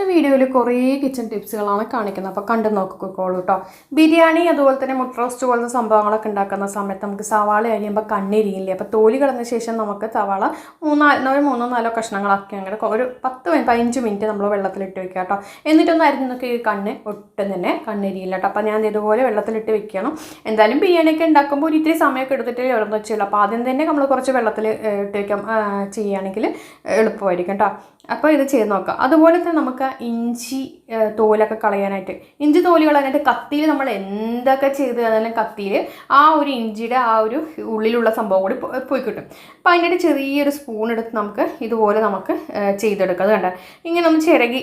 ഈ വീഡിയോയിൽ കുറേ കിച്ചൺ ടിപ്സുകളാണ് കാണിക്കുന്നത്. അപ്പോൾ കണ്ടു നോക്കിക്കോളൂ കേട്ടോ ബിരിയാണി അതുപോലെ തന്നെ മുട്ട റോസ്റ്റ് പോലത്തെ സംഭവങ്ങളൊക്കെ ഉണ്ടാക്കുന്ന സമയത്ത് നമുക്ക് സവാള കഴിയുമ്പോൾ കണ്ണിരിയില്ലേ? അപ്പോൾ തോലി കളഞ്ഞ ശേഷം നമുക്ക് സവാള മൂന്നാൽ ഒരു മൂന്നോ നാലോ കഷ്ണങ്ങളാക്കി അങ്ങനെ ഒരു പത്ത് പതിനഞ്ച് മിനിറ്റ് നമ്മൾ വെള്ളത്തിലിട്ട് വെക്കുക കേട്ടോ എന്നിട്ടൊന്നും അരിഞ്ഞ് നോക്കി ഈ കണ്ണ് ഒട്ടും തന്നെ കണ്ണിരിയില്ല കേട്ടോ അപ്പോൾ ഞാൻ ഇതുപോലെ വെള്ളത്തിലിട്ട് വെക്കണം. എന്തായാലും ബിരിയാണിയൊക്കെ ഉണ്ടാക്കുമ്പോൾ ഒരു ഇത്തിരി സമയമൊക്കെ എടുത്തിട്ട് എവിടെ വെച്ചുള്ളൂ അപ്പോൾ ആദ്യം തന്നെ നമ്മൾ കുറച്ച് വെള്ളത്തിൽ ഇട്ട് വയ്ക്കാം ചെയ്യുകയാണെങ്കിൽ എളുപ്പമായിരിക്കും കേട്ടോ അപ്പോൾ ഇത് ചെയ്ത് നോക്കാം. അതുപോലെ തന്നെ നമുക്ക് ഇഞ്ചി തോലൊക്കെ കളയാനായിട്ട്. ഇഞ്ചി തോൽ കളയാനായിട്ട് കത്തിയിൽ നമ്മൾ എന്തൊക്കെ ചെയ്ത് കഴിഞ്ഞാലും കത്തിയിൽ ആ ഒരു ഇഞ്ചിയുടെ ആ ഒരു ഉള്ളിലുള്ള സംഭവം കൂടി പോയി കിട്ടും അപ്പോൾ അതിന്റെ ചെറിയൊരു സ്പൂൺ എടുത്ത് നമുക്ക് ഇതുപോലെ നമുക്ക് ചെയ്തെടുക്കാം. അത് കണ്ട? ഇങ്ങനെ ഒന്ന് ചിരകി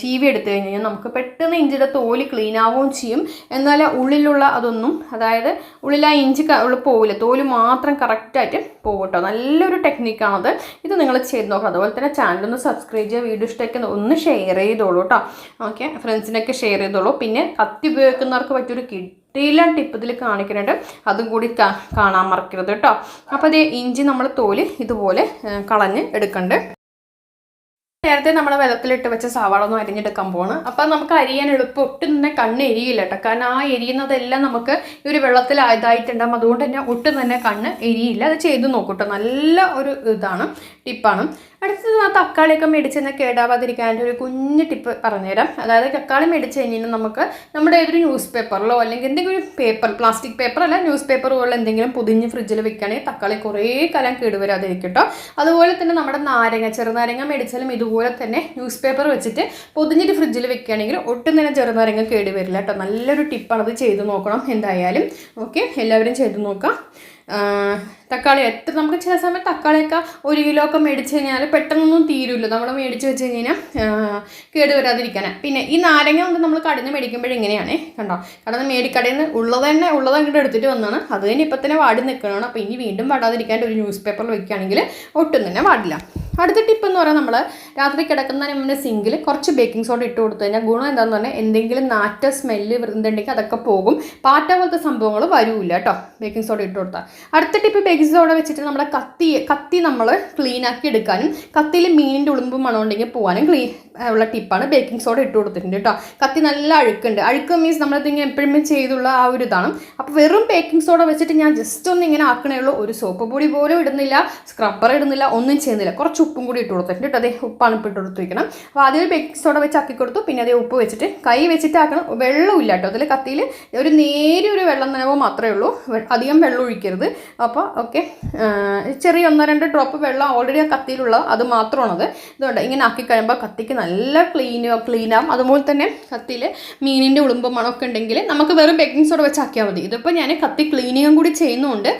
ചീവി എടുത്തു കഴിഞ്ഞ് കഴിഞ്ഞാൽ നമുക്ക് പെട്ടെന്ന് ഇഞ്ചിയുടെ തോൽ ക്ലീൻ ആവുകയും ചെയ്യും. എന്നാൽ ഉള്ളിലുള്ള അതൊന്നും അതായത് ഉള്ളിൽ ആ ഇഞ്ചി പോവില്ല. തോൽ മാത്രം കറക്റ്റായിട്ട് പോകും കേട്ടോ. നല്ലൊരു ടെക്നിക്കാണത് ഇത് നിങ്ങൾ ചെയ്ത് നോക്കാം അതുപോലെ തന്നെ ചാനൽ ഒന്ന് സബ്സ്ക്രൈബ് ചെയ്യുക. വീഡിയോ ഇഷ്ടമൊക്കെ ഒന്ന് ഷെയർ ചെയ്തോളൂ കേട്ടോ. ഓക്കെ ഫ്രണ്ട്സിനൊക്കെ ഷെയർ ചെയ്തോളൂ. പിന്നെ കത്തി ഉപയോഗിക്കുന്നവർക്ക് പറ്റിയൊരു കിട്ടിയില്ല ടിപ്പ് ഇതിൽ കാണിക്കുന്നുണ്ട്. അതും കൂടി കാണാൻ മറക്കരുത് കേട്ടോ അപ്പോൾ അതേ ഇഞ്ചി നമ്മൾ തോൽ ഇതുപോലെ കളഞ്ഞ് എടുക്കണ്ട്. നേരത്തെ നമ്മൾ വെള്ളത്തിലിട്ട് വെച്ച സവാള ഒന്ന് അരിഞ്ഞെടുക്കാൻ പോണ് അപ്പം നമുക്ക് അരിയാൻ എളുപ്പം. ഒട്ടും തന്നെ കണ്ണ് എരിയില്ല കേട്ടോ. കാരണം ആ എരിയുന്നതെല്ലാം നമുക്ക് ഈ ഒരു വെള്ളത്തിൽ ഇതായിട്ടുണ്ടാകും അതുകൊണ്ട് തന്നെ ഒട്ടും തന്നെ കണ്ണ് എരിയില്ല. അത് ചെയ്ത് നോക്കൂട്ടോ നല്ല ഒരു ഇതാണ്. ടിപ്പാണ്. അടുത്തത് ആ തക്കാളിയൊക്കെ മേടിച്ചെന്ന് കേടാവാതിരിക്കാൻ ഒരു കുഞ്ഞ് ടിപ്പ് പറഞ്ഞുതരാം. അതായത് തക്കാളി മേടിച്ച് കഴിഞ്ഞാൽ നമുക്ക് നമ്മുടെ ഏതൊരു ന്യൂസ് പേപ്പറിലോ അല്ലെങ്കിൽ എന്തെങ്കിലും ഒരു പേപ്പർ പ്ലാസ്റ്റിക് പേപ്പർ അല്ല ന്യൂസ് പേപ്പർ പോലെ എന്തെങ്കിലും പൊതിഞ്ഞ് ഫ്രിഡ്ജിൽ വെക്കുകയാണെങ്കിൽ തക്കാളി കുറേ കാലം കേടുവരാതിരിക്കും കേട്ടോ അതുപോലെ തന്നെ നമ്മുടെ നാരങ്ങ ചെറുനാരങ്ങ മേടിച്ചാലും ഇതുപോലെ തന്നെ ന്യൂസ് പേപ്പർ വെച്ചിട്ട് പൊതിഞ്ഞിട്ട് ഫ്രിഡ്ജിൽ വെക്കുകയാണെങ്കിൽ ഒട്ടും തന്നെ ചെറുനാരങ്ങ കേടുവരില്ല കേട്ടോ. നല്ലൊരു ടിപ്പാണ് അത് ചെയ്ത് നോക്കണം എന്തായാലും. ഓക്കെ എല്ലാവരും ചെയ്ത് നോക്കാം. തക്കാളി എത്ര നമുക്ക് ചില സമയത്ത് തക്കാളിയൊക്കെ ഒരു കിലോ ഒക്കെ മേടിച്ച് കഴിഞ്ഞാൽ പെട്ടെന്നൊന്നും തീരുമല്ലോ നമ്മൾ മേടിച്ച് വെച്ച് കഴിഞ്ഞാൽ കേട് വരാതിരിക്കാൻ പിന്നെ ഈ നാരങ്ങ കൊണ്ട് നമ്മൾ കടന്ന് മേടിക്കുമ്പോൾ ഇങ്ങനെയാണ് കണ്ടോ? കടന്ന് മേടിക്കടയിൽ നിന്ന് ഉള്ളത് തന്നെ ഉള്ളത് അങ്ങോട്ട് എടുത്തിട്ട് വന്നതാണ്. അത് തന്നെ ഇപ്പം തന്നെ വാടി നിൽക്കണമാണ് അപ്പോൾ ഇനി വീണ്ടും വാടാതിരിക്കാൻ ഒരു ന്യൂസ് പേപ്പറിൽ വെക്കുകയാണെങ്കിൽ ഒട്ടും തന്നെ വാടില്ല. അടുത്ത ടിപ്പ് എന്ന് പറയാൻ നമ്മൾ രാത്രി കിടക്കുന്നതിന് മുന്നേ സിങ്കിൽ കുറച്ച് ബേക്കിംഗ് സോഡ ഇട്ട് കൊടുത്തു കഴിഞ്ഞാൽ ഗുണം എന്താണെന്ന് പറഞ്ഞാൽ എന്തെങ്കിലും നാറ്റ സ്മെല്ല് വൃന്ദുണ്ടെങ്കിൽ അതൊക്കെ പോകും. പാറ്റ പോലത്തെ സംഭവങ്ങൾ വരൂല കേട്ടോ ബേക്കിംഗ് സോഡ ഇട്ട് കൊടുത്താൽ അടുത്ത ടിപ്പ് ബേക്കിംഗ് സോഡ വെച്ചിട്ട് നമ്മുടെ കത്തി കത്തി നമ്മൾ ക്ലീൻ ആക്കി എടുക്കാനും കത്തിയിൽ മീനിന്റെ ഉളുമ്പും മണമുണ്ടെങ്കിൽ പോകാനും ക്ലീൻ ഉള്ള ടിപ്പാണ് ബേക്കിംഗ് സോഡ ഇട്ട് കൊടുത്തിട്ടുണ്ട് കേട്ടോ കത്തി നല്ല അഴുക്കുണ്ട്. അഴുക്ക് മീൻസ് നമ്മളിതിങ്ങനെ എപ്പോഴും ചെയ്തുള്ള ആ ഒരു ഇതാണ്. അപ്പോൾ വെറും ബേക്കിംഗ് സോഡ വെച്ചിട്ട് ഞാൻ ജസ്റ്റ് ഒന്ന് ഇങ്ങനെ ആക്കണേ ഉള്ളൂ. ഒരു സോപ്പ് പൊടി പോലും ഇടുന്നില്ല സ്ക്രബ്ബർ ഇടുന്നില്ല ഒന്നും ചെയ്യുന്നില്ല. കുറച്ച് ഉപ്പും കൂടി ഇട്ട് കൊടുത്തിട്ടുണ്ട് കേട്ടോ അതേ ഉപ്പാണ് ഇട്ട് കൊടുത്തിരിക്കണം അപ്പോൾ ആദ്യം ബേക്കിംഗ് സോഡ വെച്ച് ആക്കി കൊടുത്തു. പിന്നെ അതേ ഉപ്പ് വെച്ചിട്ട് കൈ വെച്ചിട്ട് ആക്കണം. വെള്ളമില്ല കേട്ടോ അതിൽ കത്തിയിൽ ഒരു നേരിയ ഒരു വെള്ളം നനവോ മാത്രമേ ഉള്ളൂ. അധികം വെള്ളം ഒഴിക്കരുത്. അപ്പോൾ ഓക്കെ. ചെറിയ ഒന്നോ രണ്ടോ ഡ്രോപ്പ് വെള്ളം ഓൾറെഡി ആ കത്തിയിലുള്ള അത് മാത്രമാണത്. ഇതുകൊണ്ട് ഇങ്ങനെ ആക്കി കഴിയുമ്പോൾ കത്തിക്ക് നല്ല ക്ലീൻ ക്ലീനാകും അതുപോലെ തന്നെ കത്തിയിൽ മീനിന്റെ ഉളുമ്പ് മണമൊക്കെ ഉണ്ടെങ്കിൽ നമുക്ക് വെറും ബേക്കിംഗ് സോഡ വെച്ച് ആക്കിയാൽ മതി. ഇതിപ്പോൾ ഞാൻ കത്തി ക്ലീനിങ്ങും കൂടി ചെയ്യുന്നതുകൊണ്ട്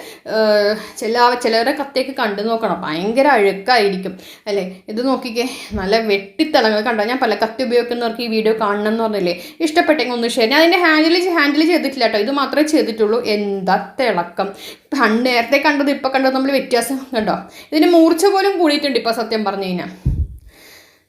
ചില ചിലവരുടെ കത്തിയൊക്കെ കണ്ടു നോക്കണം. ഭയങ്കര അഴുക്കായിരിക്കും. അല്ലേ? ഇത് നോക്കിക്കേ. നല്ല വെട്ടിത്തിളങ്ങൾ കണ്ടോ? ഞാൻ പല കത്തി ഉപയോഗിക്കുന്നവർക്ക് ഈ വീഡിയോ കാണണം എന്ന് പറഞ്ഞില്ലേ? ഇഷ്ടപ്പെട്ടെങ്കിൽ ഒന്ന് ഷെയർ ഞാൻ അതിന്റെ ഹാൻഡിൽ ഹാൻഡിൽ ചെയ്തിട്ടില്ല കേട്ടോ. ഇത് മാത്രമേ ചെയ്തിട്ടുള്ളൂ. എന്താ തിളക്കം. പണ്ട് നേരത്തെ കണ്ടത് ഇപ്പോൾ കണ്ടത് നമ്മൾ വ്യത്യാസം കണ്ടോ? ഇതിന് മൂർച്ച പോലും കൂടിയിട്ടുണ്ട് ഇപ്പോൾ സത്യം പറഞ്ഞു കഴിഞ്ഞാൽ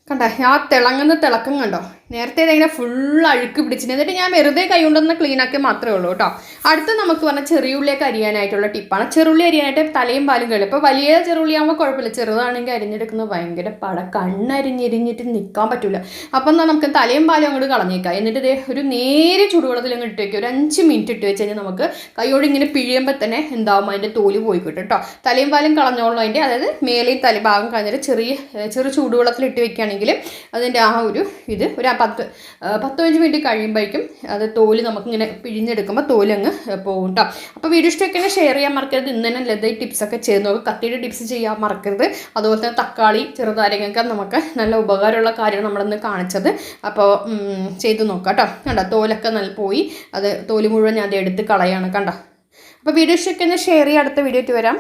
കണ്ട? ആ തിളങ്ങുന്ന തിളക്കം കണ്ടോ? നേരത്തെ ഇതിങ്ങനെ ഫുൾ അഴുക്ക് പിടിച്ചിട്ട് എന്നിട്ട് ഞാൻ വെറുതെ കൈ കൊണ്ടൊന്ന് ക്ലീൻ ആക്കി മാത്രമേ ഉള്ളൂ കേട്ടോ അടുത്ത് നമുക്ക് പറഞ്ഞാൽ ചെറിയുള്ളിയൊക്കെ അരിയാനായിട്ടുള്ള ടിപ്പാണ് ചെറുള്ളി അരിയാനായിട്ട് തലയും പാലും കഴിയും ഇപ്പോൾ വലിയ ചെറുള്ളി ആകുമ്പോൾ കുഴപ്പമില്ല. ചെറുതാണെങ്കിൽ അരിഞ്ഞെടുക്കുന്നത് ഭയങ്കര പട. കണ്ണരിഞ്ഞിരിഞ്ഞിട്ട് നിൽക്കാൻ പറ്റില്ല അപ്പം എന്നാൽ നമുക്ക് തലയും പാലും അങ്ങോട്ട് കളഞ്ഞേക്കാം. എന്നിട്ട് ദേ ഒരു നേരെ ചൂടുവെള്ളത്തിൽ അങ്ങ് ഇട്ട് വയ്ക്കുക ഒരു അഞ്ച് മിനിറ്റ് ഇട്ട് വെച്ച് കഴിഞ്ഞാൽ നമുക്ക് കൈയോട് ഇങ്ങനെ പിഴിയുമ്പോൾ തന്നെ എന്താവും അതിന്റെ തോൽ പോയി കിട്ടും കേട്ടോ തലയും പാലും കളഞ്ഞോളൂ അതിന്റെ അതായത് മേലെയും തലഭാഗം കളഞ്ഞിട്ട് ചെറിയ ചെറു ചൂടുവെള്ളത്തിൽ ഇട്ട് വെക്കുകയാണെങ്കിൽ അതിന്റെ ആ ഒരു ഇത് ഒരു പത്ത് ആ, പത്ത് പതിനഞ്ച് മിനിറ്റ് കഴിയുമ്പോഴേക്കും അത് തോൽ നമുക്കിങ്ങനെ പിഴിഞ്ഞെടുക്കുമ്പോൾ തോലങ്ങ് പോകും കേട്ടോ അപ്പോൾ വീഡിയോ ഇഷ്ടമൊക്കെ ഷെയർ ചെയ്യാൻ മറക്കരുത്. ഇന്ന് തന്നെ ലത ടിപ്സൊക്കെ ചെയ്ത് നോക്കുക കത്തിയുടെ ടിപ്സ് ചെയ്യാൻ മറക്കരുത്. അതുപോലെ തന്നെ തക്കാളി ചെറുതാരങ്ങൾക്ക് നമുക്ക് നല്ല ഉപകാരമുള്ള കാര്യമാണ് നമ്മളിന്ന് കാണിച്ചത്. അപ്പോൾ ചെയ്ത് നോക്കാം കേട്ടോ കണ്ടോ? തോലൊക്കെ നല്ല പോയി. അത് തോൽ മുഴുവൻ ഞാൻ അത് എടുത്ത് കളയാണ് കണ്ടോ? അപ്പോൾ വീഡിയോ ഇഷ്ടമൊക്കെ ഷെയർ ചെയ്യാം. അടുത്ത വീഡിയോ വരാം.